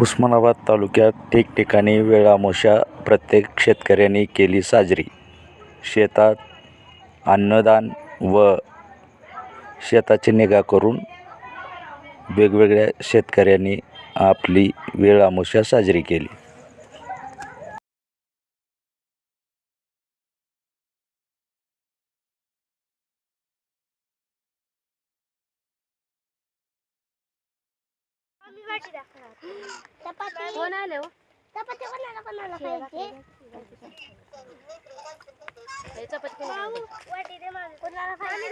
उस्मानाबाद तालुक्यात ठिकठिकाणी वेळामोशा प्रत्येक शेतकऱ्यांनी केली साजरी. शेतात अन्नदान व शेताची निगा करून वेगवेगळ्या शेतकऱ्यांनी आपली वेळामोशा साजरी केली. चपाती. कोण आले हो. चपाती कोणाला कोणाला खायची हे चपाती. कोणाला खायची.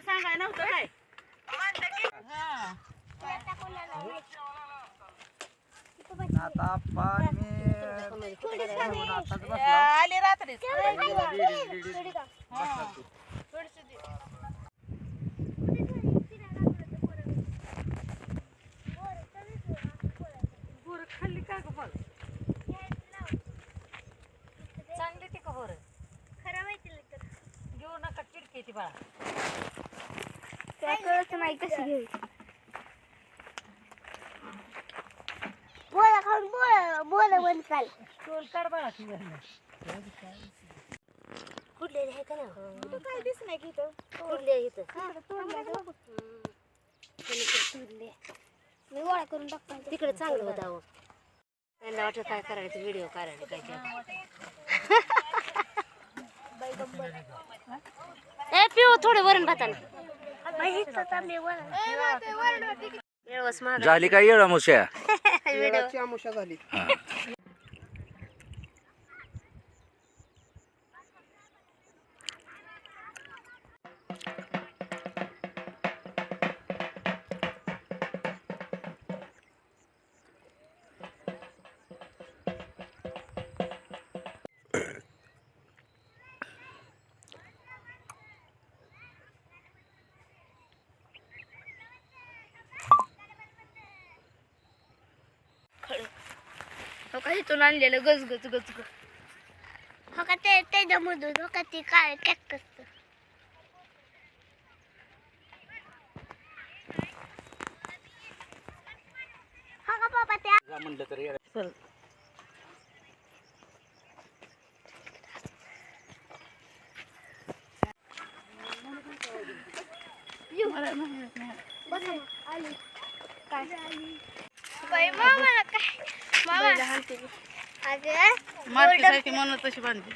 सांगाय नव्हतं काय. आता आले रात्रीच थोडी खावी. थोडी खा. गुर खाल्ली का ग बघ चांगली ती का बोर खरं माहिती नाही तर. घेऊ नका चिडकी ती बाळा नाही कशी बोला खाऊन बोल बोल बंद चाल टोल काढ बाळा ती कुठले आहे का ना. काय दिस नाही की इथं? कुठले इथं? मी गोळा करून टाकतो तिकडे चांगलं होतं त्यांना वाटलं काय करायचं व्हिडिओ करायला काय काय ए पिऊ थोडे वरण भाताना. झाली काय वेळाची आमुषा झाली. इथून आणलेलं गज गज गज गज? हो का ते त्याच्यामधून हो का ते काय कॅक्टस हो का बाबा ते? म्हणलं तरी आली. काय? बाई मामा काय? अगं मारतीसाठी म्हणून तशी बांधली